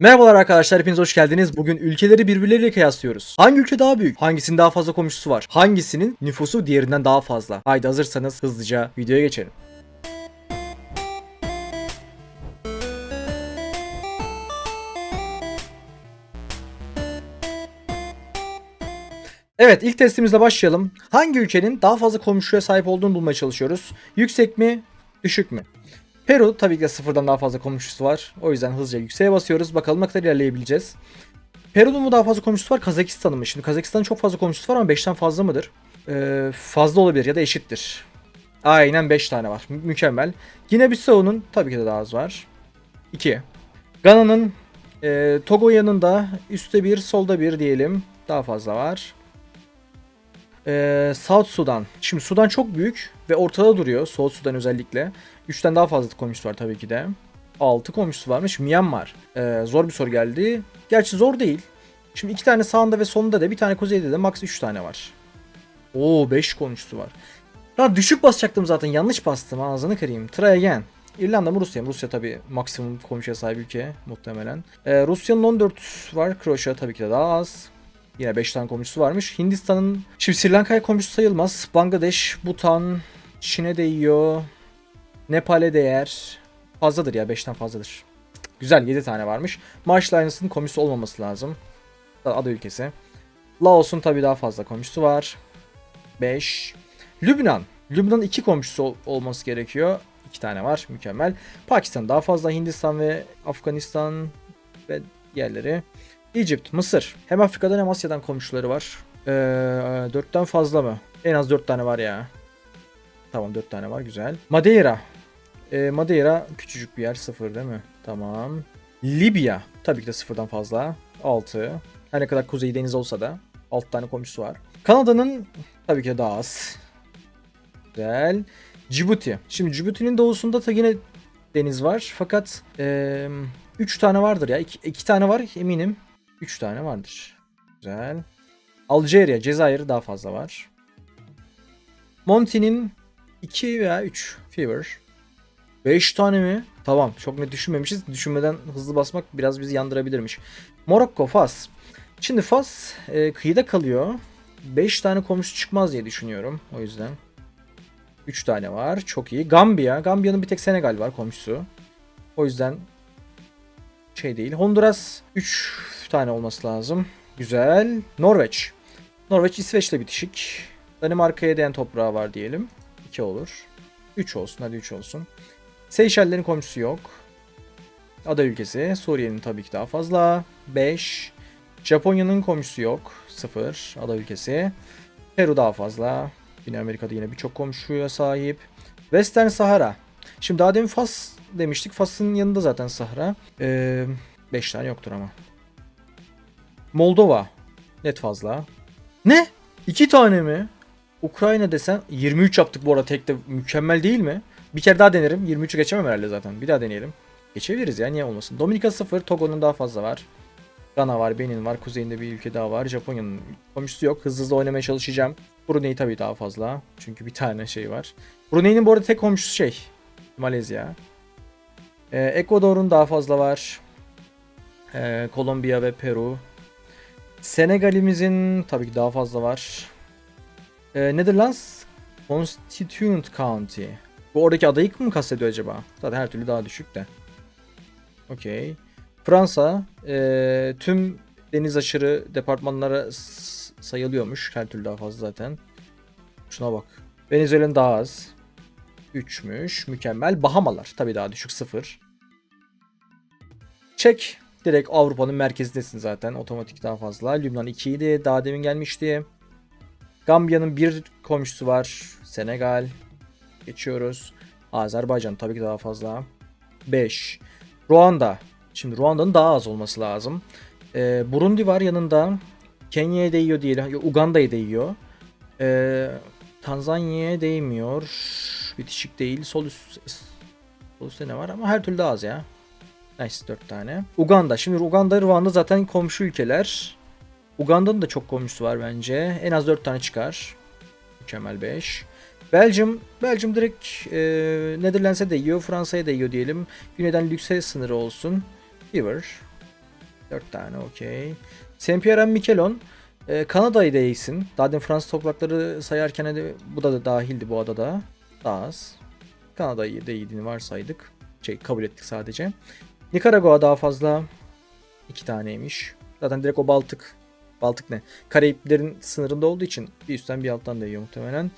Merhabalar arkadaşlar hepiniz hoş geldiniz. Bugün ülkeleri birbirleriyle kıyaslıyoruz. Hangi ülke daha büyük? Hangisinin daha fazla komşusu var? Hangisinin nüfusu diğerinden daha fazla? Haydi hazırsanız hızlıca videoya geçelim. Evet ilk testimizle başlayalım. Hangi ülkenin daha fazla komşuya sahip olduğunu bulmaya çalışıyoruz. Yüksek mi, düşük mü? Peru tabii ki de sıfırdan daha fazla komşusu var. O yüzden hızlıca yükseğe basıyoruz. Bakalım ne kadar ilerleyebileceğiz. Peru'nun mu daha fazla komşusu var? Kazakistan'ın mı? Şimdi Kazakistan'ın çok fazla komşusu var ama 5'ten fazla mıdır? Ee, fazla olabilir ya da eşittir. Aynen 5 tane var. Mü- mükemmel. Yine Bissau'nun tabii ki de daha az var. 2. Gana'nın e, Togo yanında üstte bir solda bir diyelim. Daha fazla var. Ee, South Sudan. Şimdi Sudan çok büyük ve ortada duruyor. South Sudan özellikle. 3'ten daha fazla komşusu var tabii ki de. 6 komşusu varmış. Myanmar. Ee, zor bir soru geldi. Gerçi zor değil. Şimdi iki tane sağında ve solunda da bir tane kuzeyde de max 3 tane var. Oo 5 komşusu var. Lan düşük basacaktım zaten. Yanlış bastım. Ağzını kırayım. Try again. İrlanda mı Rusya mı? Rusya tabii maksimum komşuya sahip ülke muhtemelen. Ee, Rusya'nın 14 var. Kroaşya tabii ki de daha az. Yine 5 tane komşusu varmış. Hindistan'ın şimdi Sri Lanka'ya komşusu sayılmaz. Bangladeş, Bhutan, Çin'e değiyor. Nepal'e değer. Fazladır ya 5'ten fazladır. Güzel 7 tane varmış. Marshall Islands'ın komşusu olmaması lazım. Ada ülkesi. Laos'un tabii daha fazla komşusu var. 5. Lübnan. Lübnan'ın 2 komşusu ol- olması gerekiyor. 2 tane var. Mükemmel. Pakistan daha fazla. Hindistan ve Afganistan ve diğerleri. Egypt, Mısır. Hem Afrika'dan hem Asya'dan komşuları var. Ee, 4'ten fazla mı? En az 4 tane var ya. Tamam 4 tane var güzel. Madeira. Ee, Madeira küçücük bir yer sıfır değil mi? Tamam. Libya. Tabii ki de sıfırdan fazla. 6. Her ne kadar Kuzey Deniz olsa da 6 tane komşusu var. Kanada'nın tabii ki de daha az. Güzel. Djibouti. Şimdi Djibouti'nin doğusunda da yine deniz var. Fakat 3 tane vardır ya. 2 tane var eminim. 3 tane vardır. Güzel. Algeria, Cezayir daha fazla var. Monty'nin 2 veya 3 Fever. 5 tane mi? Tamam çok net düşünmemişiz. Düşünmeden hızlı basmak biraz bizi yandırabilirmiş. Morokko, Fas. Şimdi Fas e, kıyıda kalıyor. 5 tane komşusu çıkmaz diye düşünüyorum. O yüzden. 3 tane var. Çok iyi. Gambiya. Gambiya'nın bir tek Senegal var komşusu. O yüzden şey değil. Honduras 3 tane olması lazım. Güzel. Norveç. Norveç İsveç'le bitişik. Danimarka'ya değen toprağı var diyelim. 2 olur. 3 olsun. Hadi 3 olsun. Seyşellerin komşusu yok. Ada ülkesi. Suriye'nin tabii ki daha fazla. 5. Japonya'nın komşusu yok. 0. Ada ülkesi. Peru daha fazla. Yine Amerika'da yine birçok komşuya sahip. Western Sahara. Şimdi daha demin Fas demiştik. Fas'ın yanında zaten Sahra. 5 tane yoktur ama. Moldova. Net fazla. Ne? 2 tane mi? Ukrayna desen 23 yaptık bu arada tek de mükemmel değil mi? Bir kere daha denerim. 23'ü geçemem herhalde zaten. Bir daha deneyelim. Geçebiliriz ya niye olmasın. Dominika 0. Togo'nun daha fazla var. Gana var, Benin var. Kuzeyinde bir ülke daha var. Japonya'nın komşusu yok. Hızlı hızlı oynamaya çalışacağım. Brunei tabii daha fazla. Çünkü bir tane şey var. Brunei'nin bu arada tek komşusu şey. Malezya. Ee, Ekvador'un daha fazla var. Ee, Kolombiya ve Peru. Senegal'imizin tabii ki daha fazla var. Ee, Netherlands Constituent County. Bu oradaki adayı mı kastediyor acaba? Zaten her türlü daha düşük de. Okey. Fransa ee, tüm deniz aşırı departmanlara sayılıyormuş. Her türlü daha fazla zaten. Şuna bak. Venezuela'nın daha az. 3'müş. Mükemmel. Bahamalar tabii daha düşük 0. Çek. Direkt Avrupa'nın merkezindesin zaten. Otomatik daha fazla. Lübnan 2 idi. Daha demin gelmişti. Gambiya'nın bir komşusu var. Senegal. Geçiyoruz. Azerbaycan tabii ki daha fazla. 5. Ruanda. Şimdi Ruanda'nın daha az olması lazım. Ee, Burundi var yanında. Kenya'ya değiyor diyelim. Uganda'ya değiyor. Ee, Tanzanya'ya değmiyor. Bitişik değil. Sol üst, sol üstte ne var ama her türlü az ya. Nice 4 tane. Uganda. Şimdi Uganda, Ruanda zaten komşu ülkeler. Uganda'nın da çok komşusu var bence. En az 4 tane çıkar. Mükemmel 5. Belgium, Belgium direkt e, Netherlands'e değiyor, Fransa'ya değiyor diyelim. Güneyden lükse sınırı olsun. River. 4 tane okey. Saint Pierre Miquelon. Ee, Kanada'yı değilsin. Daha demin Fransız toprakları sayarken de bu da dahildi bu adada. Daha az. Kanada'yı değildiğini varsaydık. Şey kabul ettik sadece. Nikaragua daha fazla. iki taneymiş. Zaten direkt o Baltık. Baltık ne? Karayiplerin sınırında olduğu için bir üstten bir alttan değiyor muhtemelen.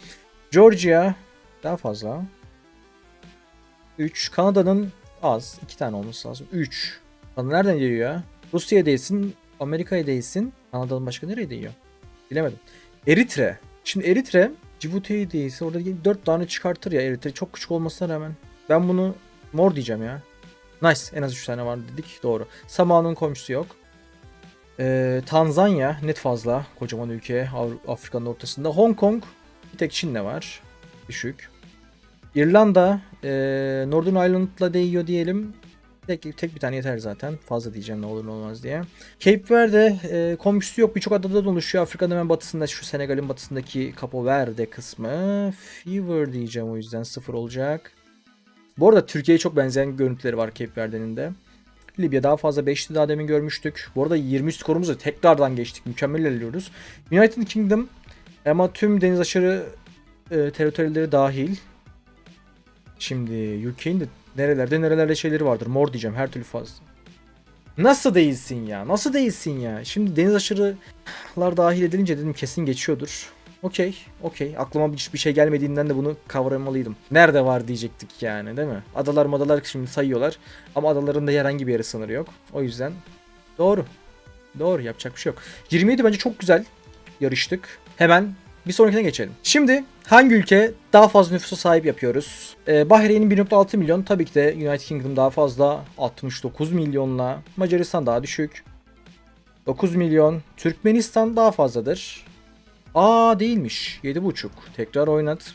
Georgia daha fazla. 3. Kanada'nın az. 2 tane olması lazım. 3. Kanada nereden geliyor ya? Rusya'ya değilsin. Amerika'ya değilsin. Kanada'nın başka nereye değiyor? Bilemedim. Eritre. Şimdi Eritre Cibuti'ye değilse orada 4 tane çıkartır ya Eritre. Çok küçük olmasına rağmen. Ben bunu mor diyeceğim ya. Nice. En az 3 tane var dedik. Doğru. Samoa'nın komşusu yok. Ee, Tanzanya net fazla. Kocaman ülke. Afrika'nın ortasında. Hong Kong. Bir tek Çin'le var. Düşük. İrlanda. ee, Northern Ireland'la değiyor diyelim. Tek, tek bir tane yeter zaten. Fazla diyeceğim ne olur ne olmaz diye. Cape Verde e, komşusu yok. Birçok adadan oluşuyor. Afrika'nın hemen batısında şu Senegal'in batısındaki Capo Verde kısmı. Fever diyeceğim o yüzden sıfır olacak. Bu arada Türkiye'ye çok benzeyen görüntüleri var Cape Verde'nin de. Libya daha fazla 5'ti daha demin görmüştük. Bu arada 20 skorumuzu tekrardan geçtik. Mükemmel ilerliyoruz. United Kingdom ama tüm deniz aşırı e, teritorileri dahil. Şimdi UK'in de nerelerde nerelerde şeyleri vardır. Mor diyeceğim her türlü fazla. Nasıl değilsin ya? Nasıl değilsin ya? Şimdi deniz aşırılar dahil edilince dedim kesin geçiyordur. Okey, okey. Aklıma hiçbir şey gelmediğinden de bunu kavramalıydım. Nerede var diyecektik yani değil mi? Adalar madalar şimdi sayıyorlar. Ama adaların da herhangi bir yere sınırı yok. O yüzden doğru. Doğru yapacak bir şey yok. 27 bence çok güzel yarıştık. Hemen bir sonrakine geçelim. Şimdi hangi ülke daha fazla nüfusa sahip yapıyoruz? Ee, Bahreyn'in 1.6 milyon. Tabii ki de United Kingdom daha fazla. 69 milyonla. Macaristan daha düşük. 9 milyon. Türkmenistan daha fazladır. Aa değilmiş. 7.5. Tekrar oynat.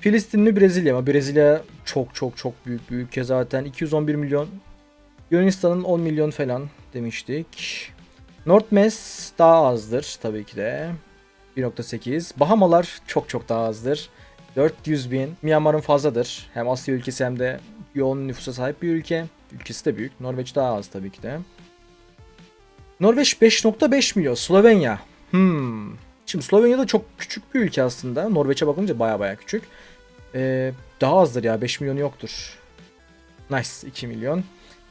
Filistin mi Brezilya mı? Brezilya çok çok çok büyük bir ülke zaten. 211 milyon. Yunanistan'ın 10 milyon falan demiştik. Northmes daha azdır tabii ki de. 1.8. Bahamalar çok çok daha azdır. 400 bin. Myanmar'ın fazladır. Hem Asya ülkesi hem de yoğun nüfusa sahip bir ülke. Ülkesi de büyük. Norveç daha az tabii ki de. Norveç 5.5 milyon. Slovenya. Hmm. Şimdi Slovenya da çok küçük bir ülke aslında. Norveç'e bakınca baya baya küçük. Ee, daha azdır ya. 5 milyonu yoktur. Nice. 2 milyon.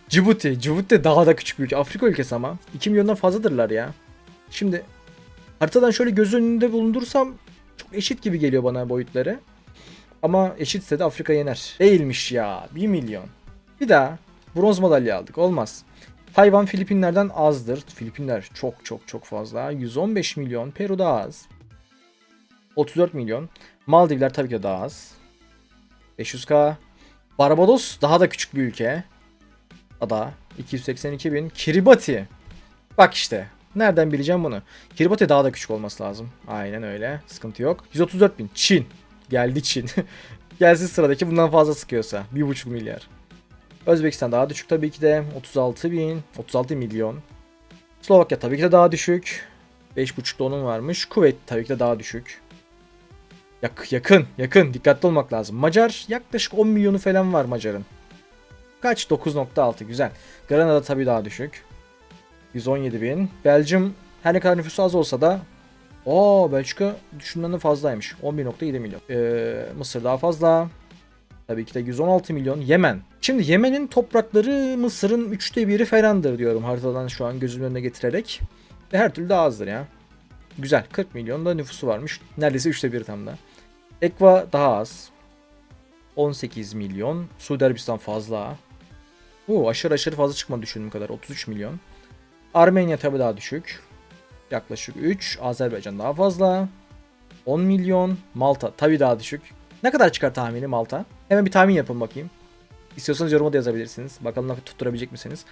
Djibouti de daha da küçük bir ülke. Afrika ülkesi ama. 2 milyondan fazladırlar ya. Şimdi haritadan şöyle göz önünde bulundursam çok eşit gibi geliyor bana boyutları. Ama eşitse de Afrika yener. Değilmiş ya. 1 milyon. Bir daha bronz madalya aldık. Olmaz. Tayvan Filipinler'den azdır. Filipinler çok çok çok fazla. 115 milyon. Peru daha az. 34 milyon. Maldivler tabii ki daha az. 500k. Barbados daha da küçük bir ülke. Ada 282 bin. Kiribati. Bak işte. Nereden bileceğim bunu? Kiribati daha da küçük olması lazım. Aynen öyle. Sıkıntı yok. 134 bin. Çin. Geldi Çin. Gelsin sıradaki bundan fazla sıkıyorsa. 1,5 milyar. Özbekistan daha düşük tabii ki de. 36 bin. 36 milyon. Slovakya tabii ki de daha düşük. 5,5'da onun varmış. Kuveyt tabii ki de daha düşük. Yak, yakın, yakın. Dikkatli olmak lazım. Macar yaklaşık 10 milyonu falan var Macar'ın. Kaç? 9.6 güzel. Granada tabii daha düşük. 117 bin. Belçim her ne kadar nüfusu az olsa da Oo Belçika düşündüğümden fazlaymış. 11.7 milyon. Ee, Mısır daha fazla. Tabii ki de 116 milyon. Yemen. Şimdi Yemen'in toprakları Mısır'ın üçte biri falandır diyorum haritadan şu an gözümün önüne getirerek. Ve her türlü daha azdır ya. Güzel. 40 milyon da nüfusu varmış. Neredeyse üçte bir tam da. Ekva daha az. 18 milyon. Suudi Arabistan fazla. Oo, aşırı aşırı fazla çıkmadı düşündüğüm kadar. 33 milyon. Armenya tabii daha düşük. Yaklaşık 3. Azerbaycan daha fazla. 10 milyon. Malta tabii daha düşük. Ne kadar çıkar tahmini Malta? Hemen bir tahmin yapın bakayım. İstiyorsanız yoruma da yazabilirsiniz. Bakalım ne tutturabilecek misiniz?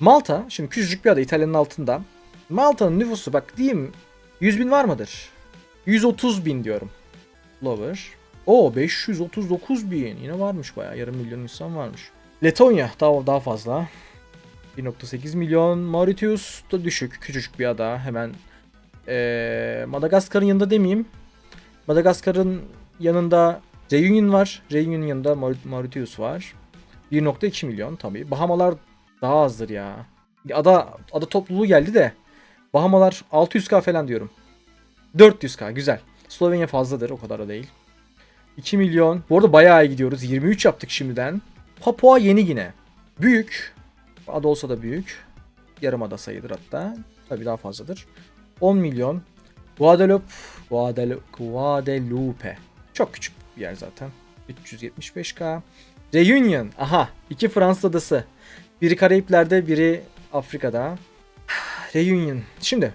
Malta, şimdi küçücük bir ada İtalya'nın altında. Malta'nın nüfusu bak diyeyim 100 bin var mıdır? 130 bin diyorum. Lower. O 539 bin. Yine varmış bayağı. Yarım milyon insan varmış. Letonya daha, daha fazla. 1.8 milyon. Mauritius da düşük. Küçücük bir ada. Hemen ee, Madagaskar'ın yanında demeyeyim. Madagaskar'ın yanında Reunion var. Reunion'un yanında Maur- Mauritius var. 1.2 milyon tabii. Bahamalar daha azdır ya. Ada ada topluluğu geldi de Bahamalar 600k falan diyorum. 400k güzel. Slovenya fazladır o kadar da değil. 2 milyon. Bu arada bayağı iyi gidiyoruz. 23 yaptık şimdiden. Papua Yeni Gine. Büyük. Ada olsa da büyük. Yarımada sayılır hatta. Tabii daha fazladır. 10 milyon. Guadeloupe. Guadeloupe. Guadeloupe. Çok küçük bir yer zaten. 375k. Reunion. Aha. iki Fransız adası. Biri Karayipler'de, biri Afrika'da. Reunion. Şimdi.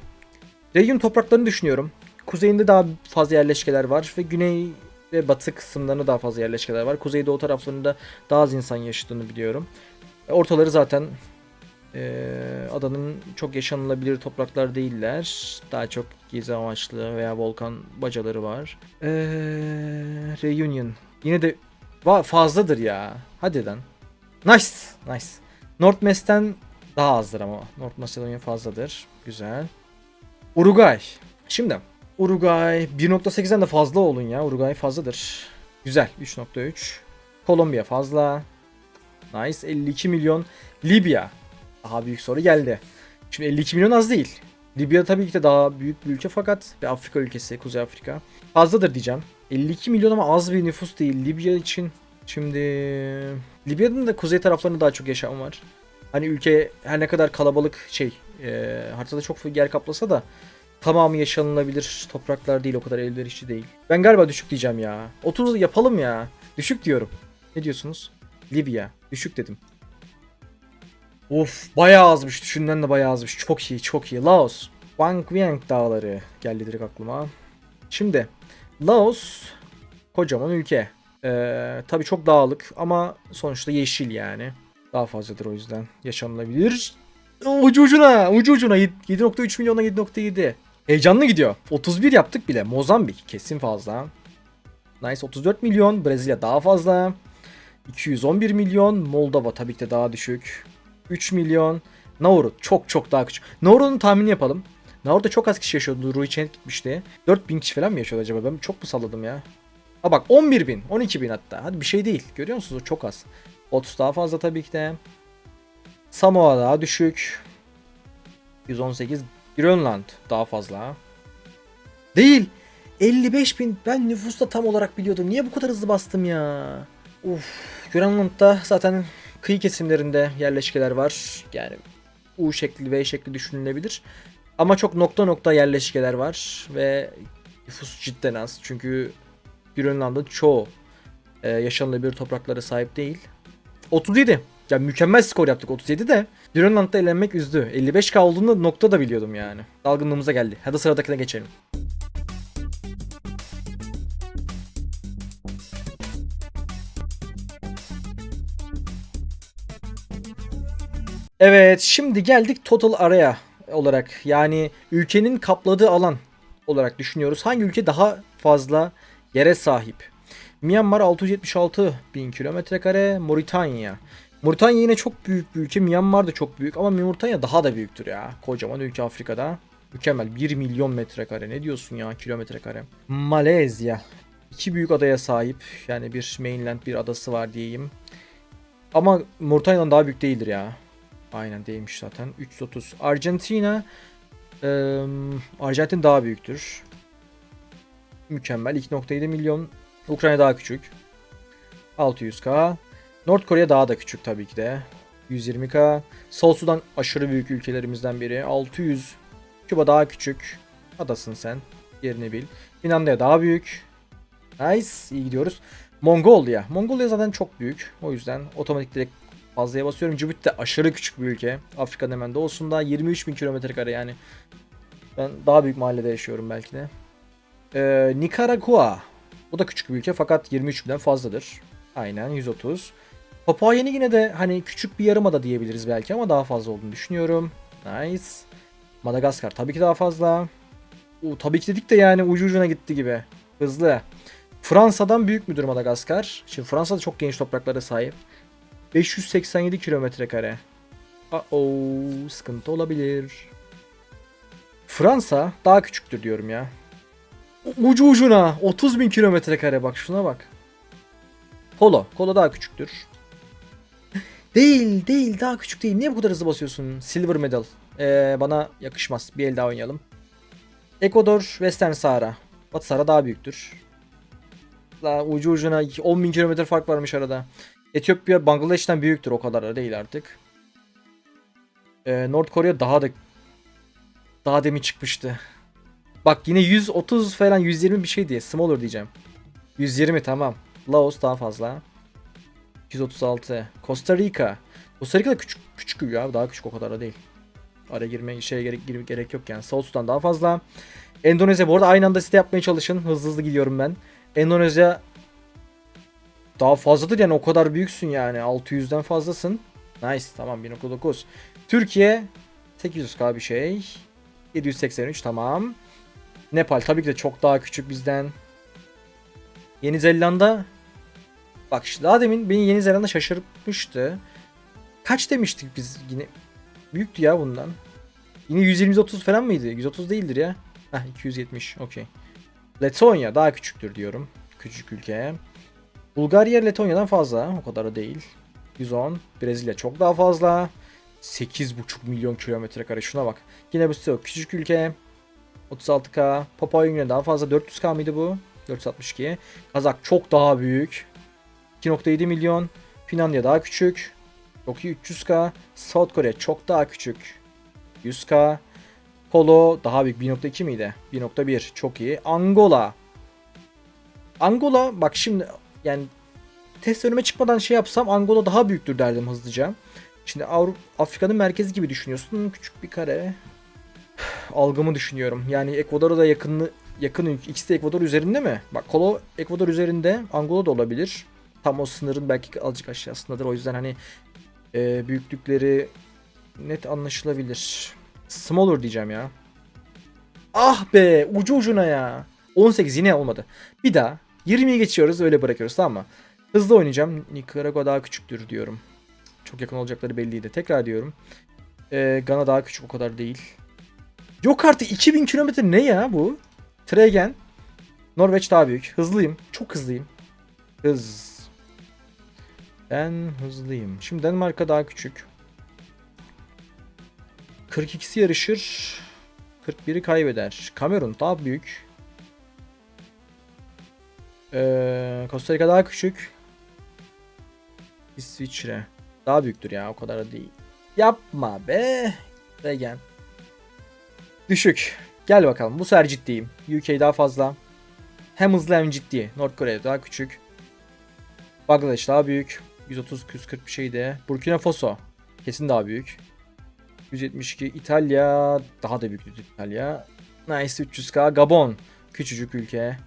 Reunion topraklarını düşünüyorum. Kuzeyinde daha fazla yerleşkeler var ve güney ve batı kısımlarında daha fazla yerleşkeler var. Kuzeydoğu taraflarında daha az insan yaşadığını biliyorum. Ortaları zaten eee, adanın çok yaşanılabilir topraklar değiller. Daha çok gezi amaçlı veya volkan bacaları var. Eee, Reunion. Yine de fazladır ya. Hadi lan. Nice. Nice. North Mest'ten daha azdır ama. North Macedonia fazladır. Güzel. Uruguay. Şimdi Uruguay 1.8'den de fazla olun ya. Uruguay fazladır. Güzel. 3.3. Kolombiya fazla. Nice. 52 milyon. Libya. Daha büyük soru geldi. Şimdi 52 milyon az değil. Libya tabii ki de daha büyük bir ülke fakat bir Afrika ülkesi, Kuzey Afrika. Fazladır diyeceğim. 52 milyon ama az bir nüfus değil Libya için. Şimdi Libya'nın da kuzey taraflarında daha çok yaşam var. Hani ülke her ne kadar kalabalık şey e, haritada çok yer kaplasa da tamamı yaşanılabilir topraklar değil o kadar elverişli değil. Ben galiba düşük diyeceğim ya. 30 yapalım ya. Düşük diyorum. Ne diyorsunuz? Libya. Düşük dedim. Of bayağı azmış. Düşünden de bayağı azmış. Çok iyi çok iyi. Laos. Bangviang dağları geldi direkt aklıma. Şimdi Laos kocaman ülke. Ee, tabii çok dağlık ama sonuçta yeşil yani. Daha fazladır o yüzden. Yaşanılabilir. Ucu ucuna, ucu ucuna 7.3 milyona 7.7. Heyecanlı gidiyor. 31 yaptık bile. Mozambik kesin fazla. Nice 34 milyon. Brezilya daha fazla. 211 milyon. Moldova tabii ki de daha düşük. 3 milyon. Nauru çok çok daha küçük. Nauru'nun tahmini yapalım. Nauru'da çok az kişi yaşıyordu. Rui Chen gitmişti. 4000 kişi falan mı yaşıyordu acaba? Ben çok mu salladım ya? Ha bak 11 bin, 12 bin hatta. Hadi bir şey değil. Görüyor musunuz? Çok az. 30 daha fazla tabii ki de. Samoa daha düşük. 118. Grönland daha fazla. Değil. 55 bin. Ben nüfusta tam olarak biliyordum. Niye bu kadar hızlı bastım ya? Uf. Grönland'da zaten kıyı kesimlerinde yerleşkeler var. Yani U şekli V şekli düşünülebilir. Ama çok nokta nokta yerleşkeler var ve nüfus cidden az. Çünkü Grönland'ın çoğu e, yaşanılabilir topraklara sahip değil. 37. Ya mükemmel skor yaptık 37 de. Grönland'da elenmek üzdü. 55k olduğunda nokta da biliyordum yani. Dalgınlığımıza geldi. Hadi sıradakine geçelim. Evet şimdi geldik total area olarak yani ülkenin kapladığı alan olarak düşünüyoruz. Hangi ülke daha fazla yere sahip? Myanmar 676 bin kilometre kare, Moritanya. Moritanya yine çok büyük bir ülke. Myanmar da çok büyük ama Moritanya daha da büyüktür ya. Kocaman ülke Afrika'da. Mükemmel. 1 milyon metrekare. Ne diyorsun ya kilometre kare? Malezya. İki büyük adaya sahip. Yani bir mainland bir adası var diyeyim. Ama Moritanya'dan daha büyük değildir ya. Aynen değilmiş zaten. 330. Arjantina. Eee Arjantin daha büyüktür. Mükemmel. 2.7 milyon. Ukrayna daha küçük. 600k. North Korea daha da küçük tabii ki de. 120k. Sol Sudan aşırı büyük ülkelerimizden biri. 600. Küba daha küçük. Adasın sen. Yerini bil. Finlandiya daha büyük. Nice. iyi gidiyoruz. Mongolia. Mongolia zaten çok büyük. O yüzden otomatik direkt fazlaya basıyorum. Cibut de aşırı küçük bir ülke. Afrika'nın hemen doğusunda 23 bin kilometre kare yani. Ben daha büyük mahallede yaşıyorum belki de. Ee, Nikaragua. Bu da küçük bir ülke fakat 23 binden fazladır. Aynen 130. Papua Yeni yine de hani küçük bir yarımada diyebiliriz belki ama daha fazla olduğunu düşünüyorum. Nice. Madagaskar tabii ki daha fazla. Oo, tabii ki dedik de yani ucu ucuna gitti gibi. Hızlı. Fransa'dan büyük müdür Madagaskar? Şimdi Fransa da çok geniş topraklara sahip. 587 kilometre kare. Uh-oh, sıkıntı olabilir. Fransa daha küçüktür diyorum ya. Ucu ucuna 30 bin kilometre kare bak şuna bak. Kolo. Kolo daha küçüktür. Değil değil daha küçük değil. Niye bu kadar hızlı basıyorsun? Silver medal. Ee, bana yakışmaz. Bir el daha oynayalım. Ekvador, Western Sahara. Batı Sahara daha büyüktür. La ucu ucuna 10 bin kilometre fark varmış arada. Etiyopya Bangladeş'ten büyüktür o kadar da değil artık. Ee, North Korea daha da daha demin çıkmıştı. Bak yine 130 falan 120 bir şey diye. Smaller diyeceğim. 120 tamam. Laos daha fazla. 236. Costa Rica. Costa Rica da küçük küçük ya. Daha küçük o kadar da değil. Araya girmeye şeye gerek, girme gerek yok yani. South Sudan daha fazla. Endonezya bu arada aynı anda site yapmaya çalışın. Hızlı hızlı gidiyorum ben. Endonezya daha fazladır yani o kadar büyüksün yani. 600'den fazlasın. Nice tamam 1.9. Türkiye 800k bir şey. 783 tamam. Nepal tabii ki de çok daha küçük bizden. Yeni Zelanda Bak işte daha demin beni Yeni Zelanda şaşırtmıştı. Kaç demiştik biz yine? Büyüktü ya bundan. Yine 120-130 falan mıydı? 130 değildir ya. Heh 270 okey. Letonya daha küçüktür diyorum. Küçük ülke. Bulgarya Letonya'dan fazla. O kadar da değil. 110. Brezilya çok daha fazla. 8,5 milyon kilometre kare. Şuna bak. Yine bu site küçük ülke. 36k. Papua Yeni daha fazla. 400k mıydı bu? 462. Kazak çok daha büyük. 2.7 milyon. Finlandiya daha küçük. Çok iyi 300k. South Korea çok daha küçük. 100k. Polo daha büyük 1.2 miydi? 1.1 çok iyi. Angola. Angola bak şimdi yani test önüme çıkmadan şey yapsam Angola daha büyüktür derdim hızlıca. Şimdi Avrupa Afrika'nın merkezi gibi düşünüyorsun. Küçük bir kare. Algımı düşünüyorum. Yani Ekvador'a da yakın ülke. İkisi de Ekvador üzerinde mi? Bak Kolo Ekvador üzerinde. Angola da olabilir. Tam o sınırın belki azıcık aşağısındadır. O yüzden hani e, büyüklükleri net anlaşılabilir. Smaller diyeceğim ya. Ah be ucu ucuna ya. 18 yine olmadı. Bir daha 20'yi geçiyoruz öyle bırakıyoruz tamam mı? Hızlı oynayacağım. Nicaragua daha küçüktür diyorum. Çok yakın olacakları belliydi. Tekrar diyorum. Ee, Gana daha küçük o kadar değil. Yok artık 2000 kilometre ne ya bu? Tregen. Norveç daha büyük. Hızlıyım. Çok hızlıyım. Hız. Ben hızlıyım. Şimdi Danimarka daha küçük. 42'si yarışır. 41'i kaybeder. Kamerun daha büyük. Ee, Costa Rica daha küçük. İsviçre. Daha büyüktür ya o kadar da değil. Yapma be. Regen. Düşük. Gel bakalım bu sefer ciddiyim. UK daha fazla. Hem hızlı hem ciddi. North Korea daha küçük. Bangladeş daha büyük. 130-140 bir şeydi. Burkina Faso. Kesin daha büyük. 172 İtalya daha da büyük İtalya. Nice 300k Gabon küçücük ülke.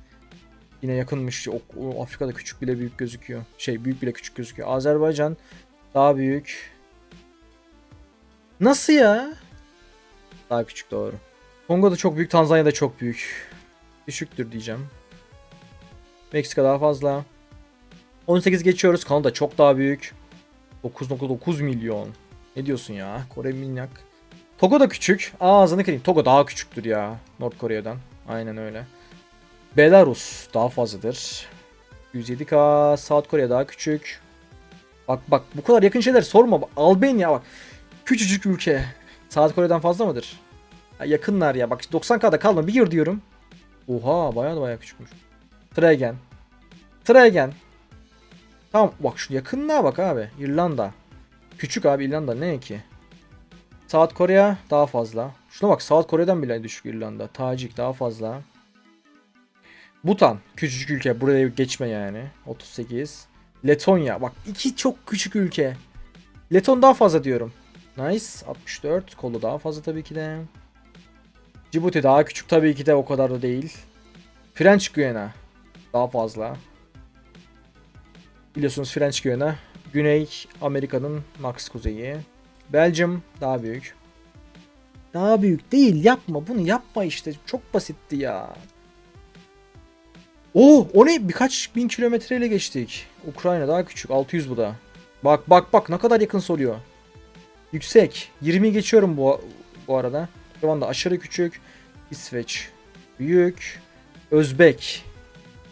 Yine yakınmış. O, o Afrika'da küçük bile büyük gözüküyor. Şey büyük bile küçük gözüküyor. Azerbaycan daha büyük. Nasıl ya? Daha küçük doğru. Kongo da çok büyük, Tanzanya da çok büyük. Düşüktür diyeceğim. Meksika daha fazla. 18 geçiyoruz. Kanada çok daha büyük. 9.9 milyon. Ne diyorsun ya? Kore minyak. Togo da küçük. Aa, ağzını kırayım. Togo daha küçüktür ya. North Kore'den. Aynen öyle. Belarus daha fazladır. 107k. South Korea daha küçük. Bak bak bu kadar yakın şeyler sorma. Albanya bak. Küçücük ülke. South Kore'den fazla mıdır? Ya yakınlar ya. Bak 90k'da kalma. Bir yıl diyorum. Oha bayağı da bayağı küçükmüş. Tragen. Tragen. Tamam bak şu yakınlığa bak abi. İrlanda. Küçük abi İrlanda ne ki? South Korea daha fazla. Şuna bak South Kore'den bile düşük İrlanda. Tacik daha fazla. Butan küçücük ülke buraya geçme yani. 38. Letonya bak iki çok küçük ülke. Leton daha fazla diyorum. Nice 64. Kolu daha fazla tabii ki de. Djibouti daha küçük tabii ki de o kadar da değil. French Guiana daha fazla. Biliyorsunuz French Guiana Güney Amerika'nın max kuzeyi. Belgium daha büyük. Daha büyük değil yapma bunu yapma işte çok basitti ya. Oo o ne birkaç bin kilometreyle geçtik. Ukrayna daha küçük 600 bu da. Bak bak bak ne kadar yakın soruyor. Yüksek 20 geçiyorum bu bu arada. Şu anda aşırı küçük. İsveç büyük. Özbek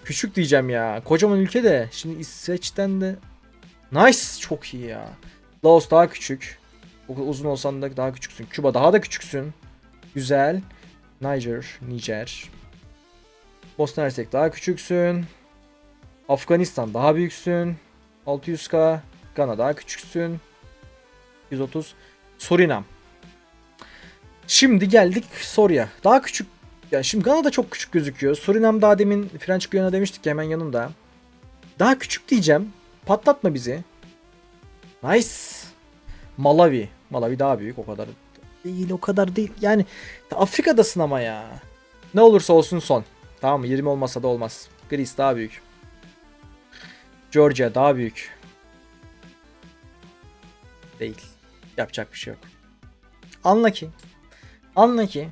küçük diyeceğim ya. Kocaman ülke de. Şimdi İsveç'ten de Nice çok iyi ya. Laos daha küçük. Uzun olsan da daha küçüksün. Küba daha da küçüksün. Güzel. Niger, Niger. Bosna Hersek daha küçüksün. Afganistan daha büyüksün. 600k. Gana daha küçüksün. 130. Surinam. Şimdi geldik Soru'ya. Daha küçük. Ya şimdi Gana da çok küçük gözüküyor. Surinam daha demin French Guyana demiştik hemen yanında. Daha küçük diyeceğim. Patlatma bizi. Nice. Malawi. Malawi daha büyük o kadar. Değil o kadar değil. Yani Afrika'dasın ama ya. Ne olursa olsun son. Tamam mı? 20 olmasa da olmaz. Greece daha büyük. Georgia daha büyük. Değil. Yapacak bir şey yok. Anla ki. Anla ki.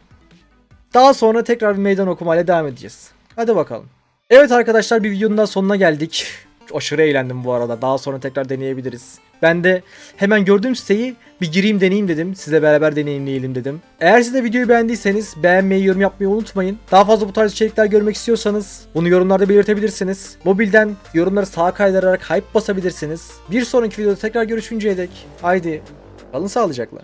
Daha sonra tekrar bir meydan okumayla devam edeceğiz. Hadi bakalım. Evet arkadaşlar bir videonun daha sonuna geldik. Aşırı eğlendim bu arada. Daha sonra tekrar deneyebiliriz. Ben de hemen gördüğüm siteyi bir gireyim deneyeyim dedim. Sizle beraber deneyimleyelim dedim. Eğer siz de videoyu beğendiyseniz beğenmeyi, yorum yapmayı unutmayın. Daha fazla bu tarz içerikler görmek istiyorsanız bunu yorumlarda belirtebilirsiniz. Mobilden yorumları sağa kaydırarak hype basabilirsiniz. Bir sonraki videoda tekrar görüşünceye dek haydi kalın sağlıcakla.